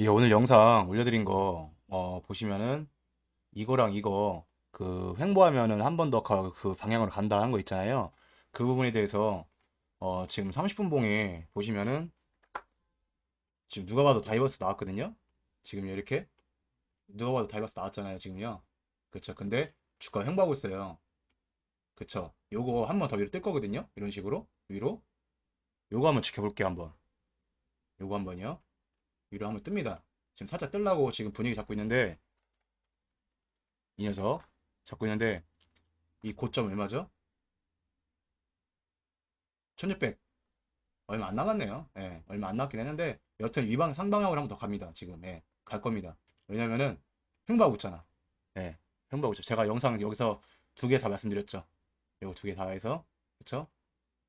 예, 오늘 영상 올려드린 거, 어, 보시면은, 이거랑 이거, 그, 횡보하면은 한 번 더 그 방향으로 간다 한거 있잖아요. 그 부분에 대해서, 어, 지금 30분 봉에 보시면은, 지금 누가 봐도 다이버스 나왔거든요? 지금 이렇게. 누가 봐도 다이버스 나왔잖아요, 지금요. 그쵸. 근데, 주가 횡보하고 있어요. 그쵸. 요거 한 번 더 위로 뜰 거거든요? 이런 식으로. 위로. 요거 한번 지켜볼게요, 한번. 요거 한번요. 위로 한번 뜹니다. 지금 살짝 뜨려고 지금 분위기 잡고 있는데 이 녀석 잡고 있는데 이 고점 얼마죠? 1600 얼마 안 남았네요. 예, 얼마 안 남긴 했는데 여튼 위방 상방향으로 한번 더 갑니다. 지금 예, 갈 겁니다. 왜냐면은 횡보하고 있잖아. 예, 횡보하고 있죠. 제가 영상 여기서 두 개 다 말씀드렸죠. 이거 두 개 다 해서 그쵸?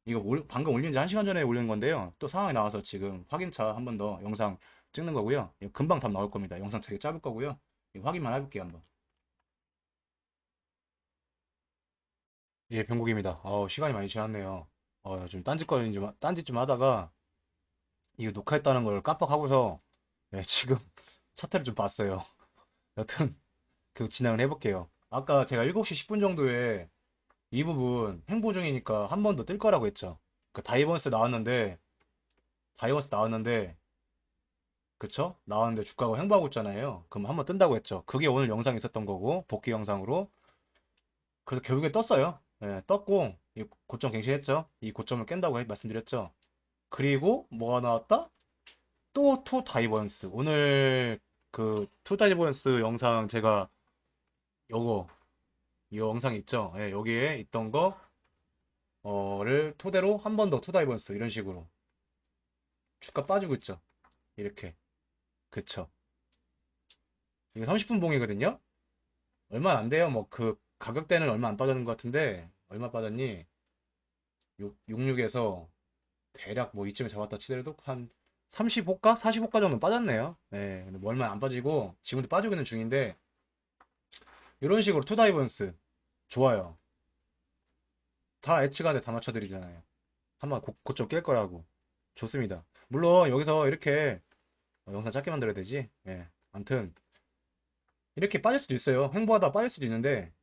이거 올- 방금 올린 지한 시간 전에 올린 건데요. 또 상황이 나와서 지금 확인차 한 번 더 영상 찍는 거고요. 금방 답 나올 겁니다. 영상 되게 짧을 거고요. 확인만 해볼게요, 한번. 예, 병국입니다. 어, 시간이 많이 지났네요. 어, 좀 딴짓거리 좀, 딴짓 좀 하다가 이거 녹화했다는 걸 깜빡하고서 예, 지금 차트를 좀 봤어요. 여튼 그 진행을 해볼게요. 아까 제가 7시 10분 정도에 이 부분 행보 중이니까 한 번 더 뜰 거라고 했죠. 그 다이버스 나왔는데 다이버스 나왔는데 그쵸? 나왔는데 주가가 횡보하고 있잖아요. 그럼 한번 뜬다고 했죠. 그게 오늘 영상에 있었던 거고 복귀 영상으로. 그래서 결국에 떴어요. 예, 떴고 이 고점 갱신했죠. 이 고점을 깬다고 해- 말씀드렸죠. 그리고 뭐가 나왔다? 또 투 다이버스. 오늘 그 투 다이버스 영상 제가 요거 이 영상 있죠? 예, 여기에 있던 거를 토대로 한 번 더 투 다이버스 이런 식으로 주가 빠지고 있죠. 이렇게. 그쵸. 이게 30분 봉이거든요. 얼마 안 돼요. 뭐 그 가격대는 얼마 안 빠졌는 것 같은데 얼마 빠졌니? 6, 66에서 대략 뭐 이쯤에 잡았다 치더라도 한 35가? 45가 정도 빠졌네요. 네, 근데 뭐 얼마 안 빠지고 지금도 빠지고 있는 중인데 이런 식으로 투다이버스 좋아요. 다 예측안에 다 맞춰드리잖아요. 한번 고, 고점 깰 거라고. 좋습니다. 물론 여기서 이렇게 어, 영상 짧게 만들어야 되지. 예. 아무튼 이렇게 빠질 수도 있어요. 횡보하다 빠질 수도 있는데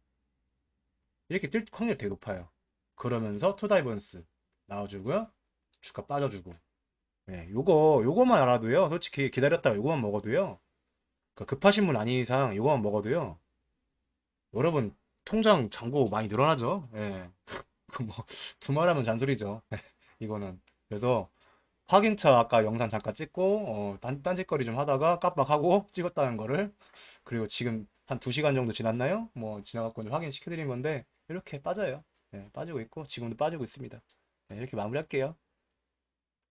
이렇게 뛸 확률이 되게 높아요. 그러면서 투다이버스 나와주고요. 주가 빠져주고. 예, 요거 요거만 알아도요. 솔직히 기다렸다가 요거만 먹어도요. 그 급하신 분 아닌 이상 요거만 먹어도요. 여러분 통장 잔고 많이 늘어나죠. 예. 그 뭐 두말하면 잔소리죠. 이거는. 그래서 확인차 아까 영상 잠깐 찍고 어, 딴, 딴짓거리 좀 하다가 깜빡하고 찍었다는 거를 그리고 지금 한 2시간 정도 지났나요? 뭐 지나갖고 확인시켜드린 건데 이렇게 빠져요. 네, 빠지고 있고 지금도 빠지고 있습니다. 네, 이렇게 마무리할게요.